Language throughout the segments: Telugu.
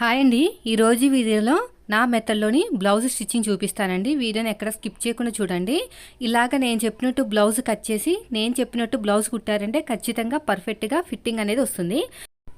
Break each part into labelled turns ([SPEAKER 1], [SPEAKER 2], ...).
[SPEAKER 1] హాయ్ అండి. ఈరోజు వీడియోలో నా మెథడ్లోని బ్లౌజ్ స్టిచ్చింగ్ చూపిస్తానండి. వీడియోని ఎక్కడ స్కిప్ చేయకుండా చూడండి. ఇలాగ నేను చెప్పినట్టు బ్లౌజ్ కట్ చేసి నేను చెప్పినట్టు బ్లౌజ్ కుట్టారంటే ఖచ్చితంగా పర్ఫెక్ట్గా ఫిట్టింగ్ అనేది వస్తుంది.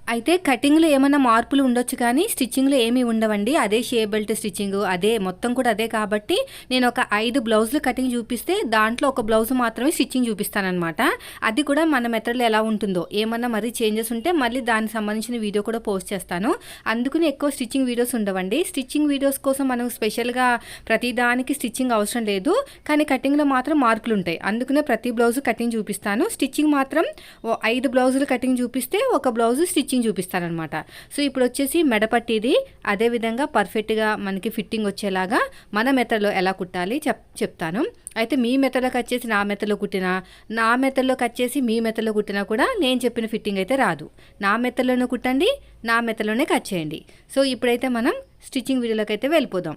[SPEAKER 1] అయితే కటింగ్లో ఏమైనా మార్పులు ఉండొచ్చు కానీ స్టిచ్చింగ్లో ఏమీ ఉండవండి. అదే షే బెల్ట్ స్టిచ్చింగ్ అదే మొత్తం కూడా అదే కాబట్టి నేను ఒక ఐదు బ్లౌజులు కటింగ్ చూపిస్తే దాంట్లో ఒక బ్లౌజ్ మాత్రమే స్టిచ్చింగ్ చూపిస్తానమాట అది కూడా మన మెథడ్లో ఎలా ఉంటుందో. ఏమన్నా మరీ చేంజెస్ ఉంటే మళ్ళీ దానికి సంబంధించిన వీడియో కూడా పోస్ట్ చేస్తాను. అందుకని ఎక్కువ స్టిచ్చింగ్ వీడియోస్ ఉండవండి. స్టిచ్చింగ్ వీడియోస్ కోసం మనం స్పెషల్గా ప్రతి దానికి స్టిచ్చింగ్ అవసరం లేదు. కానీ కటింగ్లో మాత్రం మార్పులు ఉంటాయి. అందుకనే ప్రతి బ్లౌజ్ కటింగ్ చూపిస్తాను. స్టిచ్చింగ్ మాత్రం ఓ ఐదు బ్లౌజులు కటింగ్ చూపిస్తే ఒక బ్లౌజ్ స్టిచ్చింగ్ చూపిస్తానమాట సో ఇప్పుడు వచ్చేసి మెడపట్టిది అదేవిధంగా పర్ఫెక్ట్గా మనకి ఫిట్టింగ్ వచ్చేలాగా మన మెథడ్లో ఎలా కుట్టాలి చెప్ చెప్తాను. అయితే మీ మెథడ్లోకి వచ్చేసి నా మెథడ్లో కుట్టినా నా మెథడ్లోకి వచ్చేసి మీ మెథడ్లో కుట్టినా కూడా నేను చెప్పిన ఫిట్టింగ్ అయితే రాదు. నా మెథడ్లోనే కుట్టండి నా మెథడ్లోనే కట్ చేయండి. సో ఇప్పుడైతే మనం స్టిచ్చింగ్ వీడియోలోకి అయితే వెళ్ళిపోదాం.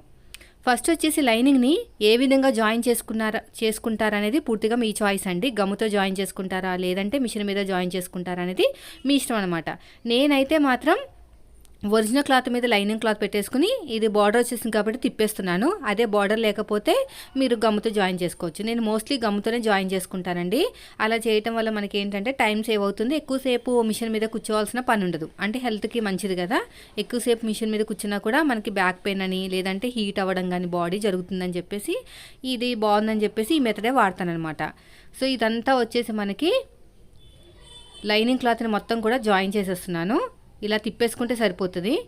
[SPEAKER 1] ఫస్ట్ వచ్చేసి లైనింగ్ని ఏ విధంగా జాయిన్ చేసుకున్నారా చేసుకుంటారనేది పూర్తిగా మీ చాయిస్ అండి. గమ్ముతో జాయిన్ చేసుకుంటారా లేదంటే మిషన్ మీద జాయిన్ చేసుకుంటారా అనేది మీ ఇష్టం అనమాట నేనైతే మాత్రం ఒరిజినల్ క్లాత్ మీద లైనింగ్ క్లాత్ పెట్టేసుకుని ఇది బార్డర్ వచ్చేసింది కాబట్టి తిప్పేస్తున్నాను. అదే బార్డర్ లేకపోతే మీరు గమ్ముతో జాయిన్ చేసుకోవచ్చు. నేను మోస్ట్లీ గమ్ముతోనే జాయిన్ చేసుకుంటానండి. అలా చేయటం వల్ల మనకి ఏంటంటే టైం సేవ్ అవుతుంది. ఎక్కువసేపు మిషన్ మీద కూర్చోవాల్సిన పని ఉండదు. అంటే హెల్త్కి మంచిది కదా. ఎక్కువసేపు మిషన్ మీద కూర్చున్నా కూడా మనకి బ్యాక్ పెయిన్ అని లేదంటే హీట్ అవ్వడం కానీ బాడీ జరుగుతుందని చెప్పేసి ఇది బాగుందని చెప్పేసి ఈ మెథడే వాడతానమాట సో ఇదంతా వచ్చేసి మనకి లైనింగ్ క్లాత్ని మొత్తం కూడా జాయిన్ చేసేస్తున్నాను. ఇలా తిప్పేసుకుంటే సరిపోతుంది.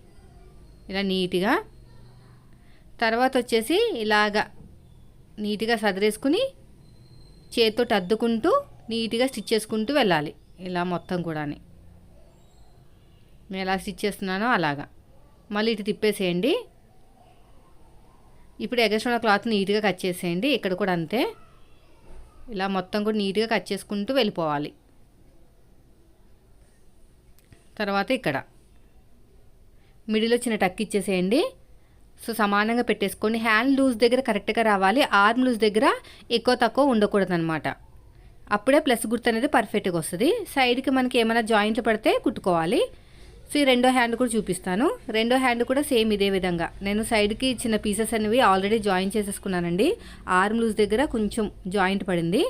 [SPEAKER 1] ఇలా నీట్గా. తర్వాత వచ్చేసి ఇలాగా నీట్గా సదిరేసుకుని చేతితో అద్దుకుంటూ నీట్గా స్టిచ్ చేసుకుంటూ వెళ్ళాలి. ఇలా మొత్తం కూడా నేను ఎలా స్టిచ్ చేస్తున్నానో అలాగా. మళ్ళీ ఇటు తిప్పేసేయండి. ఇప్పుడు ఎగస్ట్రా క్లాత్ నీట్గా కట్ చేసేయండి. ఇక్కడ కూడా అంతే. ఇలా మొత్తం కూడా నీట్గా కట్ చేసుకుంటూ వెళ్ళిపోవాలి. తర్వాత ఇక్కడ. మిడిల్లో చిన్న టక్ ఇచ్చేసేయండి. సో సమానంగా పెట్టేసుకోండి. హ్యాండ్ లూజ్ దగ్గర కరెక్ట్గా రావాలి. ఆర్మ్ లూజ్ దగ్గర ఎక్కువ తక్కువ ఉండకూడదు అనమాట అప్పుడే ప్లస్ గుర్తు అనేది పర్ఫెక్ట్గా వస్తుంది. సైడ్కి మనకి ఏమైనా జాయింట్లు పడితే కుట్టుకోవాలి. సో ఈ రెండో హ్యాండ్ కూడా చూపిస్తాను. రెండో హ్యాండ్ కూడా సేమ్ ఇదే విధంగా. నేను సైడ్కి చిన్న పీసెస్ అనేవి ఆల్రెడీ జాయిన్ చేసేసుకున్నానండి. ఆర్మ్ లూజ్ దగ్గర కొంచెం జాయింట్ పడింది.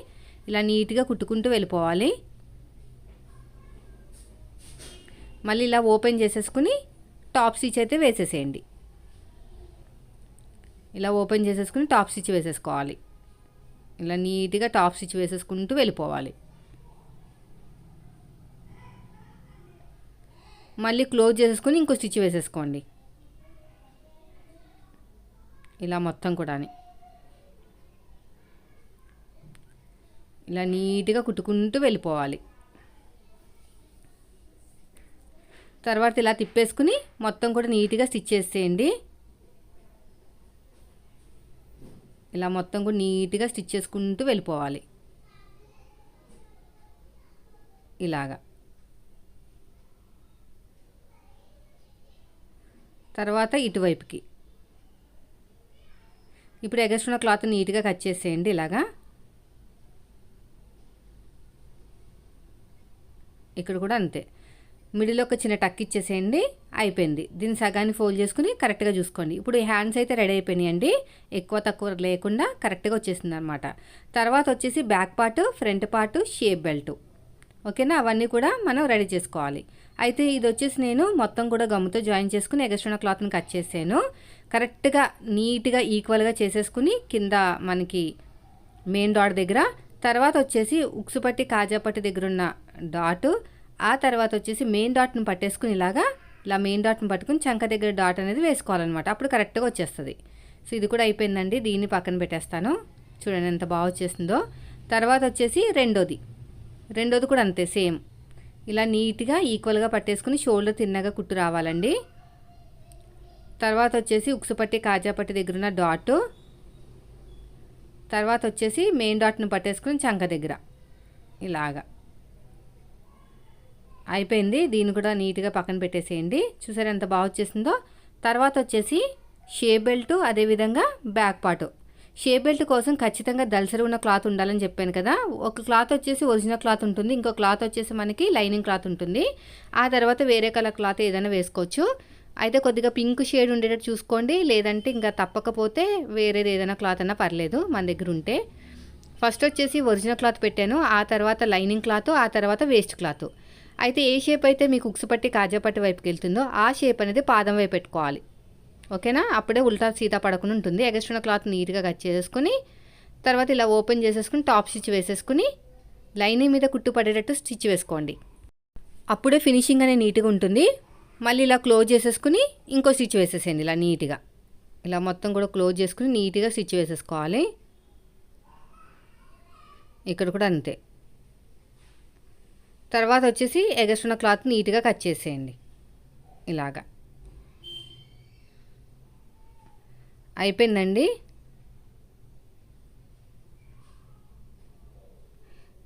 [SPEAKER 1] ఇలా నీట్గా కుట్టుకుంటూ వెళ్ళిపోవాలి. మళ్ళీ ఇలా ఓపెన్ చేసేసుకుని టాప్ స్టిచ్ అయితే వేసేసేయండి. ఇలా ఓపెన్ చేసేసుకుని టాప్ స్టిచ్ వేసేసుకోవాలి. ఇలా నీట్గా టాప్ స్టిచ్ వేసేసుకుంటూ వెళ్ళిపోవాలి. మళ్ళీ క్లోజ్ చేసేసుకుని ఇంకో స్టిచ్ వేసేసుకోండి. ఇలా మొత్తం కూడా ఇలా నీట్గా కుట్టుకుంటూ వెళ్ళిపోవాలి. తర్వాత ఇలా తిప్పేసుకుని మొత్తం కూడా నీట్గా స్టిచ్ చేసేయండి. ఇలా మొత్తం కూడా నీట్గా స్టిచ్ చేసుకుంటూ వెళ్ళిపోవాలి. ఇలాగా. తర్వాత ఇటువైపుకి. ఇప్పుడు ఎగస్ట్ ఉన్న క్లాత్ నీట్గా కట్ చేసేయండి ఇలాగా. ఇక్కడ కూడా అంతే. మిడిల్ ఒక చిన్న టక్ ఇచ్చేసేయండి అయిపోయింది. దీన్ని సగాన్ని ఫోల్డ్ చేసుకుని కరెక్ట్గా చూసుకోండి. ఇప్పుడు ఈ హ్యాండ్స్ అయితే రెడీ అయిపోయినాయండి. ఎక్కువ తక్కువ లేకుండా కరెక్ట్గా వచ్చేసింది అనమాట తర్వాత వచ్చేసి back part front part shape belt. ఓకేనా? అవన్నీ కూడా మనం రెడీ చేసుకోవాలి. అయితే ఇది వచ్చేసి నేను మొత్తం కూడా గమ్ముతో జాయిన్ చేసుకుని ఎగస్ట్రా క్లాత్ని కట్ చేసాను కరెక్ట్గా నీట్గా ఈక్వల్గా చేసేసుకుని కింద మనకి మెయిన్ డాట్ దగ్గర తర్వాత వచ్చేసి ఉక్సుపట్టి కాజాపట్టి దగ్గర ఉన్న డాటు ఆ తర్వాత వచ్చేసి మెయిన్ డాట్ను పట్టేసుకుని ఇలాగా ఇలా మెయిన్ డాట్ను పట్టుకుని చంక దగ్గర డాట్ అనేది వేసుకోవాలన్నమాట. అప్పుడు కరెక్ట్గా వచ్చేస్తుంది. సో ఇది కూడా అయిపోయిందండి. దీన్ని పక్కన పెట్టేస్తాను. చూడండి ఎంత బాగా వచ్చేసిందో. తర్వాత వచ్చేసి రెండోది. రెండోది కూడా అంతే సేమ్ ఇలా నీట్గా ఈక్వల్గా పట్టేసుకుని షోల్డర్ తిన్నగా కుట్టు రావాలండి. తర్వాత వచ్చేసి ఉక్సుపట్టి కాజాపట్టి దగ్గర ఉన్న డాట్ తర్వాత వచ్చేసి మెయిన్ డాట్ను పట్టేసుకుని చంక దగ్గర. ఇలాగా. అయిపోయింది. దీన్ని కూడా నీట్గా పక్కన పెట్టేసేయండి. చూసారు ఎంత బాగా వచ్చేసిందో? తర్వాత వచ్చేసి షే బెల్ట్ అదేవిధంగా బ్యాక్ పార్ట్. షే బెల్ట్ కోసం ఖచ్చితంగా దలసరి ఉన్న క్లాత్ ఉండాలని చెప్పాను కదా. ఒక క్లాత్ వచ్చేసి ఒరిజినల్ క్లాత్ ఉంటుంది. ఇంకో క్లాత్ వచ్చేసి మనకి లైనింగ్ క్లాత్ ఉంటుంది. ఆ తర్వాత వేరే కలర్ క్లాత్ ఏదైనా వేసుకోవచ్చు. అయితే కొద్దిగా పింక్ షేడ్ ఉండేటట్టు చూసుకోండి. లేదంటే ఇంకా తప్పకపోతే వేరేది ఏదైనా క్లాత్ అన్నా పర్లేదు మన దగ్గర ఉంటే. ఫస్ట్ వచ్చేసి ఒరిజినల్ క్లాత్ పెట్టాను. ఆ తర్వాత లైనింగ్ క్లాత్ ఆ తర్వాత వేస్ట్ క్లాత్. అయితే ఏ షేప్ అయితే మీకు ఉక్సు పట్టి కాజా పట్టి వైపుకి వెళ్తుందో ఆ షేప్ అనేది పాదం వైపు పెట్టుకోవాలి. ఓకేనా? అప్పుడే ఉల్టా సీతా పడకుండా ఉంటుంది. ఎగస్ట్రున్న క్లాత్ నీట్గా కట్ చేసేసుకుని తర్వాత ఇలా ఓపెన్ చేసేసుకుని టాప్ స్టిచ్ వేసేసుకుని లైనింగ్ మీద కుట్టు పడేటట్టు స్టిచ్ వేసుకోండి. అప్పుడే ఫినిషింగ్ అనేది నీట్గా ఉంటుంది. మళ్ళీ ఇలా క్లోజ్ చేసేసుకుని ఇంకో స్టిచ్ వేసేసేయండి ఇలా నీట్గా. ఇలా మొత్తం కూడా క్లోజ్ చేసుకుని నీట్గా స్టిచ్ వేసేసుకోవాలి. ఇక్కడ కూడా అంతే. తర్వాత వచ్చేసి ఎగస్ట్రున్న క్లాత్ నీట్గా కట్ చేసేయండి. ఇలాగా. అయిపోయిందండి.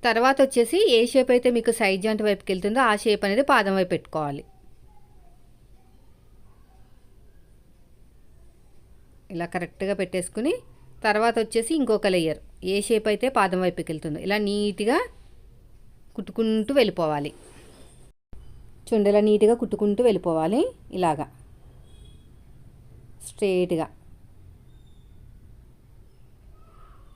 [SPEAKER 1] తర్వాత వచ్చేసి ఏ షేప్ అయితే మీకు సైడ్ జాయింట్ వైపుకి వెళ్తుందో ఆ షేప్ అనేది పాదం వైపు పెట్టుకోవాలి. ఇలా కరెక్ట్గా పెట్టేసుకుని తర్వాత వచ్చేసి ఇంకొక లేయర్. ఏ షేప్ అయితే పాదం వైపుకి వెళ్తుందో. ఇలా నీట్గా కుట్టుకుంటూ వెళ్ళిపోవాలి. చూడండి నీట్గా కుట్టుకుంటూ వెళ్ళిపోవాలి ఇలాగా. స్ట్రేట్గా.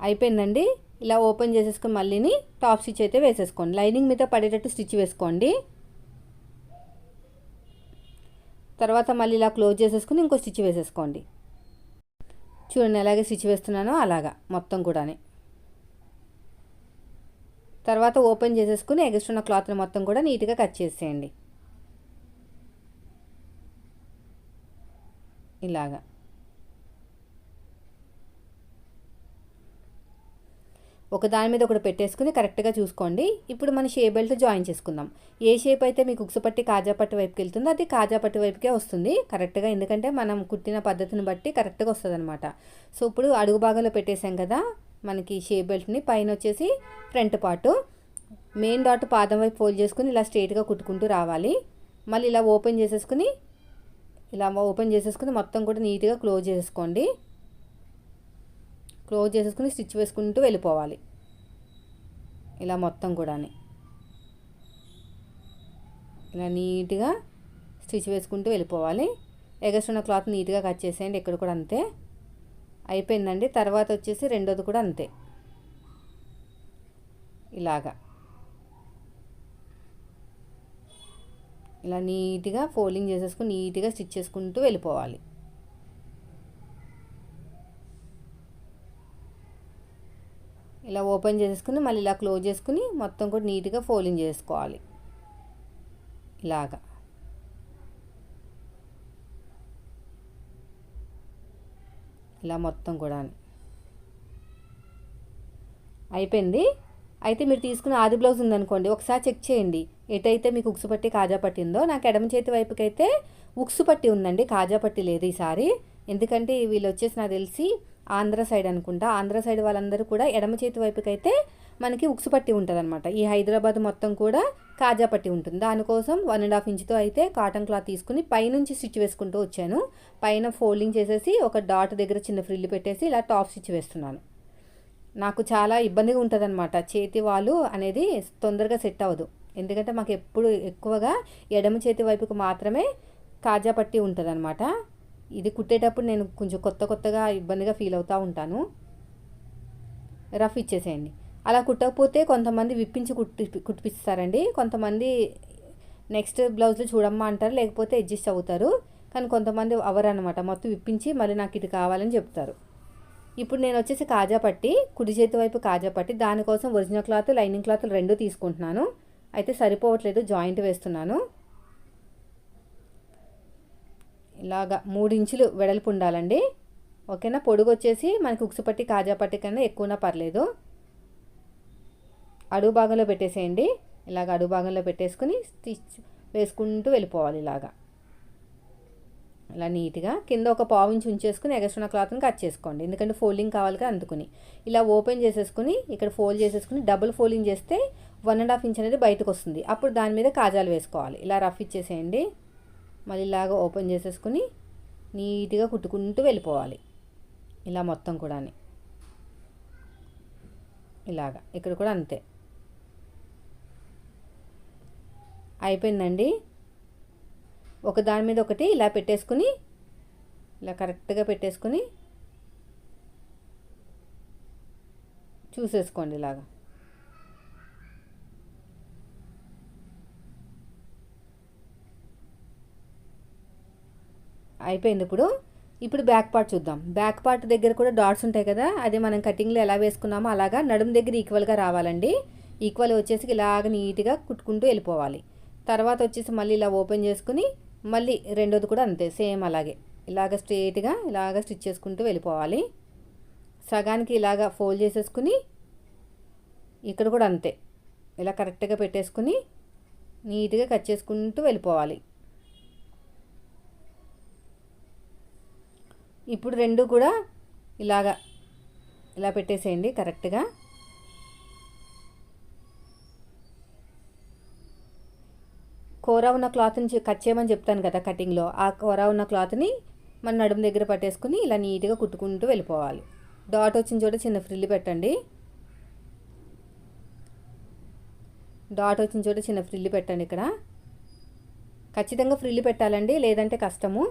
[SPEAKER 1] అయిపోయిందండి. ఇలా ఓపెన్ చేసేసుకొని మళ్ళీని టాప్ స్టిచ్ అయితే వేసేసుకోండి. లైనింగ్ మీద పడేటట్టు స్టిచ్ వేసుకోండి. తర్వాత మళ్ళీ ఇలా క్లోజ్ చేసేసుకుని ఇంకో స్టిచ్ వేసేసుకోండి. చూడండి ఎలాగే స్టిచ్ వేస్తున్నానో అలాగా మొత్తం కూడానే. తర్వాత ఓపెన్ చేసేసుకుని ఎగస్ట్రున్న క్లాత్ని మొత్తం కూడా నీట్గా కట్ చేసేయండి. ఇలాగా. ఒక దాని మీద ఒకటి పెట్టేసుకుని కరెక్ట్గా చూసుకోండి. ఇప్పుడు మన షే బెల్ట్ జాయిన్ చేసుకుందాం. ఏ షేప్ అయితే మీకు ఉక్సుపట్టి కాజాపట్టి వైపుకి వెళ్తుందో అది కాజాపట్టి వైపుకే వస్తుంది. కరెక్ట్గా ఎందుకంటే మనం కుట్టిన పద్ధతిని బట్టి కరెక్ట్గా వస్తుంది అనమాట సో ఇప్పుడు అడుగు భాగంలో పెట్టేసాం కదా మనకి షే బెల్ట్ని పైన వచ్చేసి ఫ్రంట్ పార్టు. మెయిన్ డాట్ పాదం వైపు ఫోల్డ్ చేసుకుని ఇలా స్ట్రైట్గా కుట్టుకుంటూ రావాలి. మళ్ళీ ఇలా ఓపెన్ చేసేసుకుని ఇలా ఓపెన్ చేసేసుకుని మొత్తం కూడా నీట్గా క్లోజ్ చేసుకోండి. క్లోజ్ చేసేసుకుని స్టిచ్ వేసుకుంటూ వెళ్ళిపోవాలి. ఇలా మొత్తం కూడా ఇలా నీట్గా స్టిచ్ వేసుకుంటూ వెళ్ళిపోవాలి. ఎగస్ట్రున్న క్లాత్ నీట్గా కట్ చేసేయండి ఇక్కడ కూడా అంతే. అయిపోయిందండి. తర్వాత వచ్చేసి రెండోది కూడా అంతే. ఇలాగా. ఇలా నీట్గా ఫోల్డింగ్ చేసేసుకుని నీట్గా స్టిచ్ చేసుకుంటూ వెళ్ళిపోవాలి. ఇలా ఓపెన్ చేసేసుకుని మళ్ళీ ఇలా క్లోజ్ చేసుకుని మొత్తం కూడా నీట్గా ఫోల్డింగ్ చేసుకోవాలి. ఇలాగా. ఇలా మొత్తం కూడా అయిపోయింది? అయితే మీరు తీసుకున్న ఆది బ్లౌజ్ ఉందనుకోండి ఒకసారి చెక్ చేయండి. ఎటైతే మీకు ఉక్సు పట్టి కాజా పట్టిందో నాకు ఎడమ చేతి వైపుకైతే ఉక్సు పట్టి ఉందండి కాజా పట్టి లేదు ఈసారి ఎందుకంటే వీళ్ళు వచ్చేసి నాకు తెలిసి ఆంధ్ర సైడ్ అనుకుంటా. ఆంధ్ర సైడ్ వాళ్ళందరూ కూడా ఎడమ చేతి వైపుకైతే మనకి ఉక్సు పట్టి ఉంటుంది అనమాట ఈ హైదరాబాద్ మొత్తం కూడా కాజా పట్టి ఉంటుంది. దానికోసం వన్ అండ్ హాఫ్ ఇంచ్తో అయితే కాటన్ క్లాత్ తీసుకుని పైనుంచి స్టిచ్ వేసుకుంటూ వచ్చాను. పైన ఫోల్డింగ్ చేసేసి ఒక డాట్ దగ్గర చిన్న ఫ్రిల్లు పెట్టేసి ఇలా టాప్ స్టిచ్ వేస్తున్నాను. నాకు చాలా ఇబ్బందిగా ఉంటుందన్నమాట. చేతి వాళ్ళు అనేది తొందరగా సెట్ అవ్వదు. ఎందుకంటే మాకు ఎప్పుడు ఎక్కువగా ఎడమ చేతి వైపుకు మాత్రమే కాజా పట్టి ఉంటుంది ఇది కుట్టేటప్పుడు నేను కొంచెం కొత్త కొత్తగా ఇబ్బందిగా ఫీల్ అవుతూ ఉంటాను. రఫ్ ఇచ్చేసేయండి. అలా కుట్టకపోతే కొంతమంది విప్పించి కుట్టి కుట్టిపిస్తారండి. కొంతమంది నెక్స్ట్ బ్లౌజ్లో చూడమ్మా అంటారు లేకపోతే అడ్జస్ట్ అవుతారు. కానీ కొంతమంది అవరు అనమాట మొత్తం విప్పించి మళ్ళీ నాకు ఇది కావాలని చెప్తారు. ఇప్పుడు నేను వచ్చేసి కాజా పట్టి కుడి చేతి వైపు కాజా పట్టి దానికోసం ఒరిజినల్ క్లాత్ లైనింగ్ క్లాత్ రెండు తీసుకుంటున్నాను. అయితే సరిపోవట్లేదు జాయింట్ వేస్తున్నాను. ఇలాగా మూడు ఇంచులు వెడల్పు ఉండాలండి. ఓకేనా? పొడుగు వచ్చేసి మనకి ఉక్సుపట్టి కాజా పట్టి కన్నా ఎక్కువనా పర్లేదు. అడుగు భాగంలో పెట్టేసేయండి. ఇలాగ అడుగు భాగంలో పెట్టేసుకుని స్టిచ్ వేసుకుంటూ వెళ్ళిపోవాలి ఇలాగా. ఇలా నీట్గా కింద ఒక పావు ఇంచు ఉంచేసుకుని ఎగస్ట్రా క్లాత్ని కట్ చేసుకోండి. ఎందుకంటే ఫోల్డింగ్ కావాలి కదా అందుకుని. ఇలా ఓపెన్ చేసేసుకుని ఇక్కడ ఫోల్డ్ చేసేసుకుని డబుల్ ఫోల్డింగ్ చేస్తే వన్ అండ్ హాఫ్ ఇంచ్ అనేది బయటకు వస్తుంది. అప్పుడు దాని మీద కాజాలు వేసుకోవాలి. ఇలా రఫ్ ఇచ్చేసేయండి. మళ్ళీ ఇలాగ ఓపెన్ చేసేసుకుని నీట్గా కుట్టుకుంటూ వెళ్ళిపోవాలి. ఇలా మొత్తం కూడా ఇలాగా. ఇక్కడ కూడా అంతే. అయిపోయిందండి. ఒక దాని మీద ఒకటి ఇలా పెట్టేసుకుని ఇలా కరెక్ట్గా పెట్టేసుకుని చూసేసుకోండి ఇలాగా. అయిపోయింది ఇప్పుడు. ఇప్పుడు బ్యాక్ పార్ట్ చూద్దాం. బ్యాక్ పార్ట్ దగ్గర కూడా డాట్స్ ఉంటాయి కదా అది మనం కటింగ్లో ఎలా వేసుకున్నామో అలాగా నడుము దగ్గర ఈక్వల్గా రావాలండి. ఈక్వల్ వచ్చేసి ఇలాగ నీట్గా కుట్టుకుంటూ వెళ్ళిపోవాలి. తర్వాత వచ్చేసి మళ్ళీ ఇలా ఓపెన్ చేసుకుని మళ్ళీ రెండోది కూడా అంతే సేమ్ అలాగే. ఇలాగ స్ట్రేట్గా ఇలాగ స్టిచ్ చేసుకుంటూ వెళ్ళిపోవాలి. సగానికి ఇలాగ ఫోల్డ్ చేసేసుకుని ఇక్కడ కూడా అంతే. ఇలా కరెక్ట్గా పెట్టేసుకుని నీట్గా కట్ చేసుకుంటూ వెళ్ళిపోవాలి. ఇప్పుడు రెండు కూడా ఇలాగా ఇలా పెట్టేసేయండి కరెక్ట్గా. కూర ఉన్న క్లాత్ని కట్ చేయమని చెప్తాను కదా కటింగ్లో. ఆ కూర ఉన్న క్లాత్ని మన నడుము దగ్గర పట్టేసుకుని ఇలా నీట్గా కుట్టుకుంటూ వెళ్ళిపోవాలి. డాట్ వచ్చిన చోట చిన్న ఫ్రిల్లు పెట్టండి. డాట్ వచ్చిన చోట చిన్న ఫ్రిల్లు పెట్టండి ఇక్కడ. ఖచ్చితంగా ఫ్రిల్లు పెట్టాలండి లేదంటే కష్టము.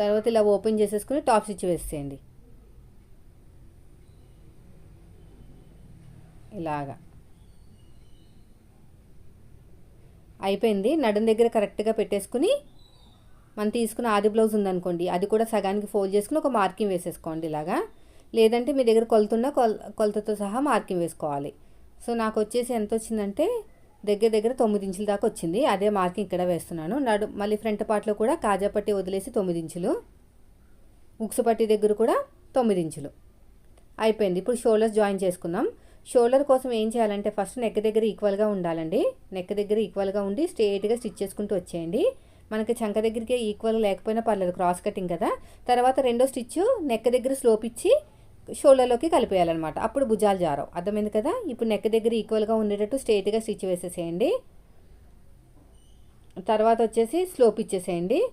[SPEAKER 1] తర్వాత ఇలా ఓపెన్ చేసేసుకుని టాప్ స్టిచ్ వేసేయండి. ఇలాగా. అయిపోయింది. నడుం దగ్గర కరెక్ట్గా పెట్టేసుకుని మనం తీసుకున్న ఆది బ్లౌజ్ ఉందనుకోండి అది కూడా సగానికి ఫోల్డ్ చేసుకుని ఒక మార్కింగ్ వేసేసుకోండి ఇలాగా. లేదంటే మీ దగ్గర కొలుతున్న కొల కొలతతో సహా మార్కింగ్ వేసుకోవాలి. సో నాకు వచ్చేసి ఎంత వచ్చిందంటే దగ్గర దగ్గర తొమ్మిది ఇంచుల దాకా వచ్చింది. అదే మార్కింగ్ ఇక్కడ వేస్తున్నాను. నడు మళ్ళీ ఫ్రంట్ పార్ట్లో కూడా కాజా పట్టి వదిలేసి తొమ్మిది ఇంచులు. ఉక్సు పట్టి దగ్గర కూడా తొమ్మిది ఇంచులు. అయిపోయింది. ఇప్పుడు షోల్డర్స్ జాయిన్ చేసుకుందాం. షోల్డర్ కోసం ఏం చేయాలంటే ఫస్ట్ నెక్ దగ్గర ఈక్వల్గా ఉండాలండి. నెక్ దగ్గర ఈక్వల్గా ఉండి స్ట్రేట్గా స్టిచ్ చేసుకుంటూ వచ్చేయండి. మనకి చంక దగ్గరికి ఈక్వల్ లేకపోయినా పర్లేదు క్రాస్ కటింగ్ కదా. తర్వాత రెండో స్టిచ్ నెక్ దగ్గర స్లోప్ ఇచ్చి షోల్డర్లోకి కలిపేయాలన్నమాట. అప్పుడు భుజాలు జారవు. అర్థమైంది కదా? ఇప్పుడు నెక్ దగ్గర ఈక్వల్గా ఉండేటట్టు స్ట్రేట్గా స్టిచ్ వేసేసేయండి. తర్వాత వచ్చేసి స్లోప్ ఇచ్చేసేయండి.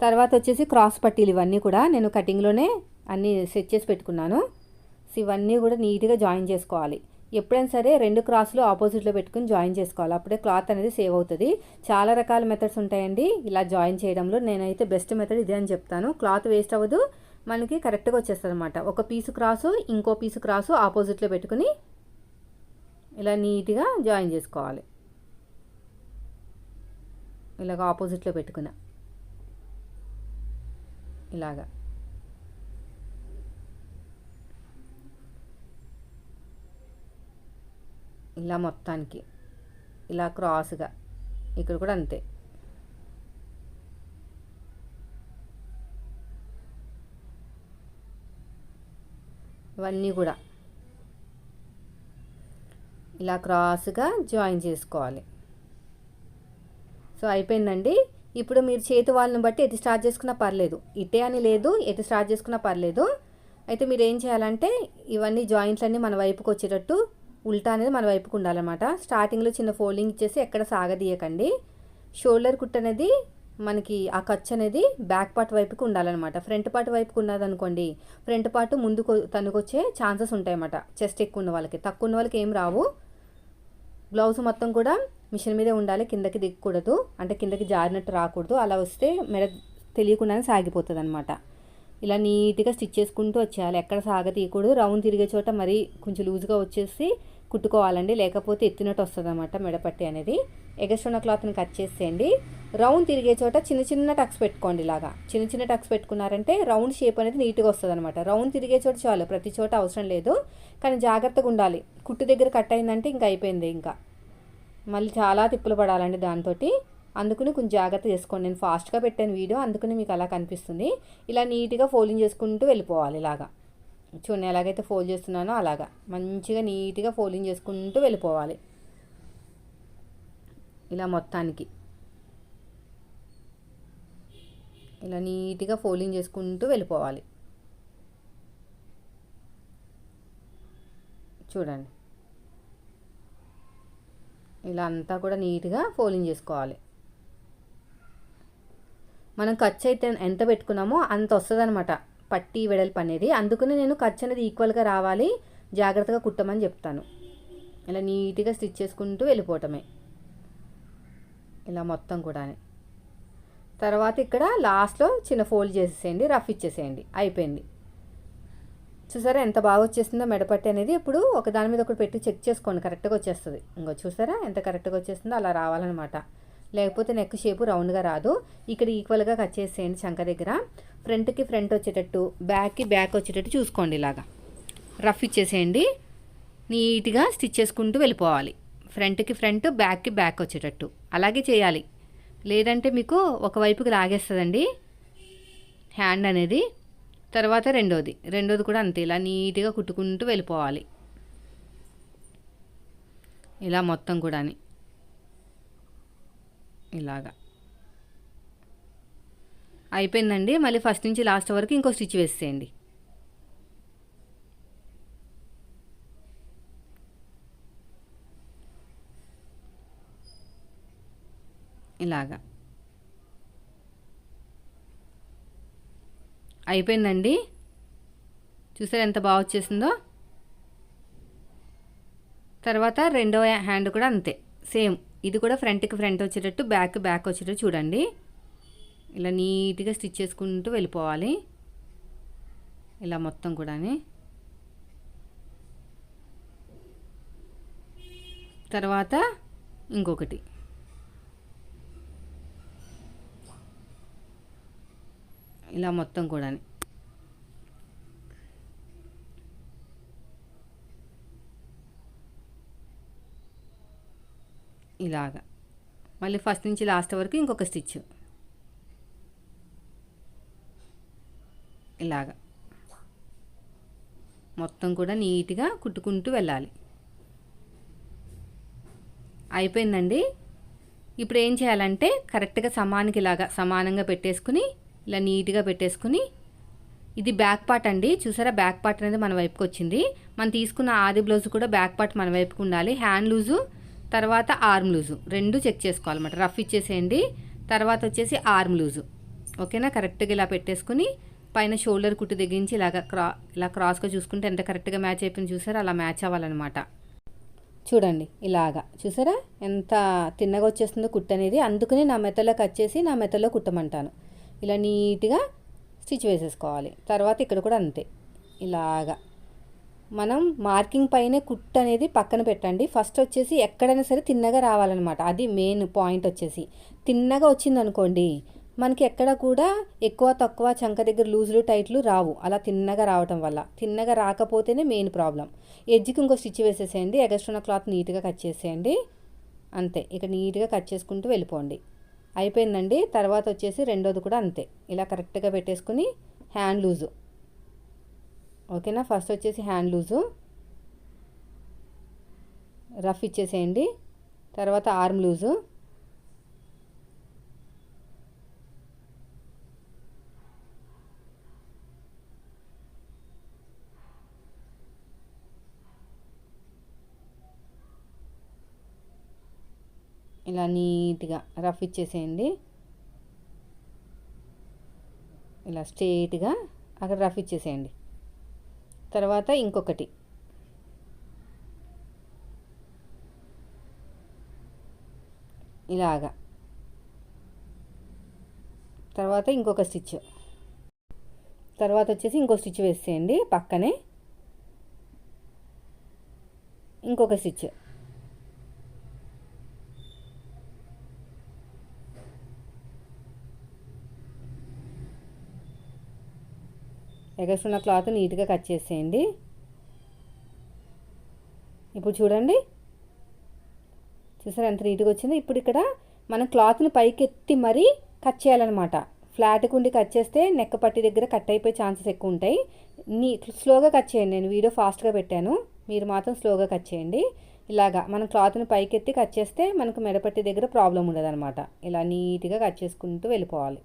[SPEAKER 1] తర్వాత వచ్చేసి క్రాస్ పట్టీలు ఇవన్నీ కూడా నేను కటింగ్లోనే అన్నీ సెట్ చేసి పెట్టుకున్నాను. సో ఇవన్నీ కూడా నీట్గా జాయిన్ చేసుకోవాలి. ఎప్పుడైనా సరే రెండు క్రాస్లు ఆపోజిట్లో పెట్టుకుని జాయిన్ చేసుకోవాలి. అప్పుడే క్లాత్ అనేది సేవ్ అవుతుంది. చాలా రకాల మెథడ్స్ ఉంటాయండి. ఇలా జాయిన్ చేయడంలో నేనైతే బెస్ట్ మెథడ్ ఇదే అని చెప్తాను. క్లాత్ వేస్ట్ అవ్వదు. మనకి కరెక్ట్గా వచ్చేస్తుంది అనమాట ఒక పీసు క్రాసు ఇంకో పీసు క్రాసు ఆపోజిట్లో పెట్టుకుని ఇలా నీట్గా జాయిన్ చేసుకోవాలి. ఇలాగ ఆపోజిట్లో పెట్టుకున్నా. ఇలాగా. ఇలా మొత్తానికి. ఇలా క్రాస్గా. ఇక్కడ కూడా అంతే. ఇవన్నీ కూడా. ఇలా క్రాస్గా జాయిన్ చేసుకోవాలి. సో అయిపోయిందండి. ఇప్పుడు మీరు చేతి వాళ్ళని బట్టి ఎటు స్టార్ట్ చేసుకున్నా పర్లేదు. ఇటే అని లేదు ఎటు స్టార్ట్ చేసుకున్నా పర్లేదు. అయితే మీరు ఏం చేయాలంటే ఇవన్నీ జాయింట్స్ అన్నీ మన వైపుకి వచ్చేటట్టు ఉల్టా అనేది మన వైపుకు ఉండాలన్నమాట. స్టార్టింగ్లో చిన్న ఫోల్డింగ్ ఇచ్చేసి ఎక్కడ సాగదీయకండి. షోల్డర్ కుట్ అనేది మనకి ఆ ఖర్చు అనేది బ్యాక్ పార్ట్ వైపుకి ఉండాలన్నమాట. ఫ్రంట్ పార్ట్ వైపుకి ఉన్నదనుకోండి ఫ్రంట్ పార్ట్ ముందుకు తనుకొచ్చే ఛాన్సెస్ ఉంటాయన్నమాట. చెస్ట్ ఎక్కువ ఉన్న వాళ్ళకి. తక్కువ ఉన్న వాళ్ళకి ఏం రావు. బ్లౌజ్ మొత్తం కూడా మిషన్ మీదే ఉండాలి కిందకి దిగకూడదు అంటే కిందకి జారినట్టు రాకూడదు. అలా వస్తే మెడ తెలియకుండానే సాగిపోతుంది అనమాట ఇలా నీట్గా స్టిచ్ చేసుకుంటూ వచ్చేయాలి. ఎక్కడ సాగ తీయకూడదు రౌండ్ తిరిగే చోట మరీ కొంచెం లూజ్గా వచ్చేసి కుట్టుకోవాలండి. లేకపోతే ఎత్తినట్టు వస్తుంది అనమాట మెడపట్టి అనేది. ఎగస్ట్రున్న క్లాత్ని కట్ చేసేయండి. రౌండ్ తిరిగే చోట చిన్న చిన్న టక్స్ పెట్టుకోండి ఇలాగా. చిన్న చిన్న టక్స్ పెట్టుకున్నారంటే రౌండ్ షేప్ అనేది నీట్గా వస్తుంది అనమాట రౌండ్ తిరిగే చోట చాలు ప్రతి చోట అవసరం లేదు. కానీ జాగ్రత్తగా ఉండాలి. కుట్టు దగ్గర కట్ అయిందంటే ఇంకా అయిపోయింది ఇంకా. మళ్ళీ చాలా తిప్పులు పడాలండి దాంతో అందుకని కొంచెం జాగ్రత్త చేసుకోండి. నేను ఫాస్ట్గా పెట్టాను వీడియో అందుకని మీకు అలా కనిపిస్తుంది. ఇలా నీట్గా ఫోల్డింగ్ చేసుకుంటూ వెళ్ళిపోవాలి ఇలాగా. చూడండి ఎలాగైతే ఫోల్డ్ చేస్తున్నానో అలాగా. మంచిగా నీట్గా ఫోల్డింగ్ చేసుకుంటూ వెళ్ళిపోవాలి. ఇలా మొత్తానికి. ఇలా నీట్గా ఫోల్డింగ్ చేసుకుంటూ వెళ్ళిపోవాలి. చూడండి. ఇలా అంతా కూడా నీట్గా ఫోల్డింగ్ చేసుకోవాలి. మనం ఖర్చు అయితే ఎంత పెట్టుకున్నామో అంత వస్తుంది అనమాట పట్టి వెడల్పు అనేది. అందుకనే నేను ఖర్చు అనేది ఈక్వల్గా రావాలి జాగ్రత్తగా కుట్టమని చెప్తాను. ఇలా నీట్గా స్టిచ్ చేసుకుంటూ వెళ్ళిపోవటమే. ఇలా మొత్తం కూడా తర్వాత ఇక్కడ లాస్ట్లో చిన్న ఫోల్డ్ చేసేసేయండి రఫ్ ఇచ్చేసేయండి. అయిపోయింది. చూసారా ఎంత బాగా వచ్చేస్తుందో మెడపట్టి అనేది. ఇప్పుడు ఒక దాని మీద ఒకటి పెట్టి చెక్ చేసుకోండి కరెక్ట్గా వచ్చేస్తుంది. ఇంకో చూసారా ఎంత కరెక్ట్గా వచ్చేస్తుందో అలా రావాలన్నమాట. లేకపోతే నెక్ షేపు రౌండ్గా రాదు. ఇక్కడ ఈక్వల్గా కట్ చేసేయండి చంక దగ్గర. ఫ్రంట్కి ఫ్రంట్ వచ్చేటట్టు బ్యాక్కి బ్యాక్ వచ్చేటట్టు చూసుకోండి ఇలాగా. రఫ్ ఇచ్చేసేయండి. నీట్గా స్టిచ్ చేసుకుంటూ వెళ్ళిపోవాలి. ఫ్రంట్కి ఫ్రంట్ బ్యాక్కి బ్యాక్ వచ్చేటట్టు. అలాగే చేయాలి. లేదంటే మీకు ఒకవైపుకి లాగేస్తుందండి. హ్యాండ్ అనేది. తర్వాత రెండోది. రెండోది కూడా అంతే. ఇలా నీట్గా కుట్టుకుంటూ వెళ్ళిపోవాలి. ఇలా మొత్తం కూడా ఇలాగా. అయిపోయిందండి. మళ్ళీ ఫస్ట్ నుంచి లాస్ట్ వరకు ఇంకో స్టిచ్ వేసేయండి. ఇలాగా. అయిపోయిందండి. చూసారు ఎంత బాగా వచ్చేసిందో? తర్వాత రెండో హ్యాండ్ కూడా అంతే. సేమ్. ఇది కూడా ఫ్రంట్కి ఫ్రంట్ వచ్చేటట్టు బ్యాక్ బ్యాక్ వచ్చేటట్టు చూడండి. ఇలా నీట్గా స్టిచ్ చేసుకుంటూ వెళ్ళిపోవాలి. ఇలా మొత్తం కూడా తర్వాత ఇంకొకటి. ఇలా మొత్తం కూడా ఇలాగా. మళ్ళీ ఫస్ట్ నుంచి లాస్ట్ వరకు ఇంకొక స్టిచ్. ఇలాగా. మొత్తం కూడా నీట్గా కుట్టుకుంటూ వెళ్ళాలి. అయిపోయిందండి. ఇప్పుడు ఏం చేయాలంటే కరెక్ట్గా సమానికి ఇలాగా సమానంగా పెట్టేసుకుని ఇలా నీట్గా పెట్టేసుకుని ఇది బ్యాక్ పార్ట్ అండి. చూసారా? బ్యాక్ పార్ట్ అనేది మన వైపుకి వచ్చింది. మనం తీసుకున్న ఆది బ్లౌజ్ కూడా బ్యాక్ పార్ట్ మన వైపుకి ఉండాలి. హ్యాండ్ లూజు తర్వాత ఆర్మ్ లూజు. రెండు చెక్ చేసుకోవాలన్నమాట. రఫ్ ఇచ్చేసేయండి. తర్వాత వచ్చేసి ఆర్మ్ లూజు. ఓకేనా? కరెక్ట్గా ఇలా పెట్టేసుకుని పైన షోల్డర్ కుట్టు దగ్గరించి ఇలాగ క్రా ఇలా క్రాస్గా చూసుకుంటే ఎంత కరెక్ట్గా మ్యాచ్ అయిపోయింది చూసారా? అలా మ్యాచ్ అవ్వాలన్నమాట. చూడండి ఇలాగా. చూసారా? ఎంత తిన్నగా వచ్చేస్తుందో కుట్టు అనేది. అందుకనే నా మెత్తలో కట్ చేసి నా మెత్తలో కుట్టమంటాను. ఇలా నీట్గా స్టిచ్ వేసేసుకోవాలి. తర్వాత ఇక్కడ కూడా అంతే. ఇలాగా. మనం మార్కింగ్ పైనే కుట్ అనేది పక్కన పెట్టండి. ఫస్ట్ వచ్చేసి ఎక్కడైనా సరే తిన్నగా రావాలన్నమాట. అది మెయిన్ పాయింట్ వచ్చేసి. తిన్నగా వచ్చింది అనుకోండి మనకి ఎక్కడ కూడా ఎక్కువ తక్కువ చంక దగ్గర లూజులు టైట్లు రావు. అలా తిన్నగా రావటం వల్ల. తిన్నగా రాకపోతేనే మెయిన్ ప్రాబ్లం. ఎడ్జ్కి ఇంకో స్టిచ్ వేసేసేయండి. ఎగస్ట్రున్న క్లాత్ నీట్గా కట్ చేసేయండి. అంతే. ఇక నీట్గా కట్ చేసుకుంటూ వెళ్ళిపోండి. అయిపోయిందండి. తర్వాత వచ్చేసి రెండోది కూడా అంతే. ఇలా కరెక్ట్గా పెట్టేసుకుని హ్యాండ్ లూజు. ఓకేనా? ఫస్ట్ వచ్చేసి హ్యాండ్ లూజు. రఫ్ ఇచ్చేసేయండి. తర్వాత ఆర్మ్ లూజు. ఇలా నీట్గా రఫ్ ఇచ్చేసేయండి. ఇలా స్ట్రేట్గా అక్కడ రఫ్ ఇచ్చేసేయండి. తర్వాత ఇంకొకటి. ఇలాగా. తర్వాత ఇంకొక స్టిచ్. తర్వాత వచ్చేసి ఇంకో స్టిచ్ వేసేయండి పక్కనే. ఇంకొక స్టిచ్. ఎగస్ట్రున్న క్లాత్ నీట్గా కట్ చేసేయండి. ఇప్పుడు చూడండి. చూసారా ఎంత నీట్గా వచ్చిందో? ఇప్పుడు ఇక్కడ మనం క్లాత్ని పైకి ఎత్తి మరీ కట్ చేయాలన్నమాట. ఫ్లాట్గా ఉండి కట్ చేస్తే నెక్క పట్టి దగ్గర కట్ అయిపోయే ఛాన్సెస్ ఎక్కువ ఉంటాయి. నీ స్లోగా కట్ చేయండి. నేను వీడియో ఫాస్ట్గా పెట్టాను. మీరు మాత్రం స్లోగా కట్ చేయండి. ఇలాగా మనం క్లాత్ని పైకి ఎత్తి కట్ చేస్తే మనకు మెడపట్టి దగ్గర ప్రాబ్లం ఉండదనమాట ఇలా నీట్గా కట్ చేసుకుంటూ వెళ్ళిపోవాలి.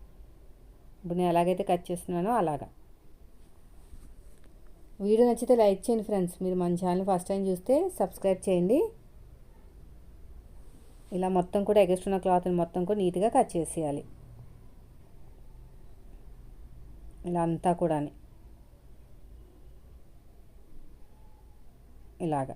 [SPEAKER 1] ఇప్పుడు నేను ఎలాగైతే కట్ చేస్తున్నానో అలాగా. వీడియో నచ్చితే లైక్ చేయండి ఫ్రెండ్స్. మీరు మన ఛానల్ ఫస్ట్ టైం చూస్తే సబ్స్క్రైబ్ చేయండి. ఇలా మొత్తం కూడా ఎగస్ట్రున్న క్లాత్ని మొత్తం కూడా నీట్గా కట్ చేసేయాలి. ఇలా అంతా కూడా ఇలాగా.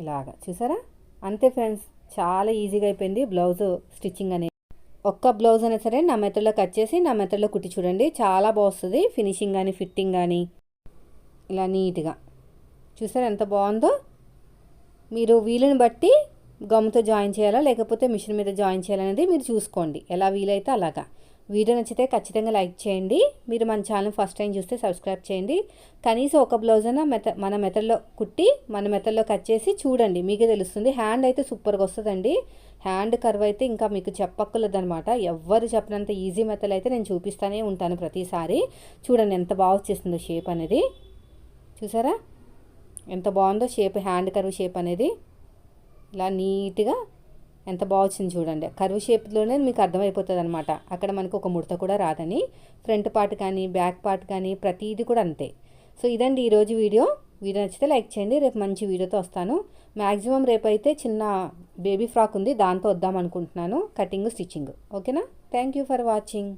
[SPEAKER 1] ఇలాగా. చూసారా? అంతే ఫ్రెండ్స్. చాలా ఈజీగా అయిపోయింది బ్లౌజ్ స్టిచ్చింగ్ అనేది. ఒక్క బ్లౌజ్ అయినా సరే నా మెథడ్లో కట్ చేసి నా మెథడ్లో కుట్టి చూడండి. చాలా బాగుస్తుంది ఫినిషింగ్ కానీ ఫిట్టింగ్ కానీ. ఇలా నీట్గా. చూసారు ఎంత బాగుందో? మీరు వీలుని బట్టి గమ్తో జాయిన్ చేయాలా? లేకపోతే మిషన్ మీద జాయిన్ చేయాలనేది మీరు చూసుకోండి. ఎలా వీలైతే అలాగా. వీడియో నచ్చితే ఖచ్చితంగా లైక్ చేయండి. మీరు మన ఛానల్ ఫస్ట్ టైం చూస్తే సబ్స్క్రైబ్ చేయండి. కనీసం ఒక బ్లౌజ్ మెత మన మెథడ్లో కుట్టి మన మెథడ్లో కట్ చేసి చూడండి. మీకే తెలుస్తుంది. హ్యాండ్ అయితే సూపర్గా వస్తుందండి. హ్యాండ్ కర్వ్ అయితే ఇంకా మీకు చెప్పక్కర్లేదు అనమాట ఎవ్వరు చెప్పినంత ఈజీ మెథడ్ అయితే నేను చూపిస్తూనే ఉంటాను ప్రతిసారి. చూడండి ఎంత బాగా వచ్చేస్తుందో షేప్ అనేది. చూసారా? ఎంత బాగుందో షేప్ హ్యాండ్ కర్వ్ షేప్ అనేది. ఇలా నీట్గా ఎంత బాగా వచ్చింది చూడండి. కరువు షేప్లోనే మీకు అర్థమైపోతుంది అనమాట అక్కడ మనకు ఒక ముడత కూడా రాదని ఫ్రంట్ పార్ట్ కానీ బ్యాక్ పార్ట్ కానీ ప్రతిదీ కూడా అంతే. సో ఇదండి ఈరోజు వీడియో. వీడియో నచ్చితే లైక్ చేయండి. రేపు మంచి వీడియోతో వస్తాను. మ్యాక్సిమం రేపైతే చిన్న బేబీ ఫ్రాక్ ఉంది. దాంతో వద్దాం అనుకుంటున్నాను. Cutting stitching. ఓకేనా? Thank you for watching.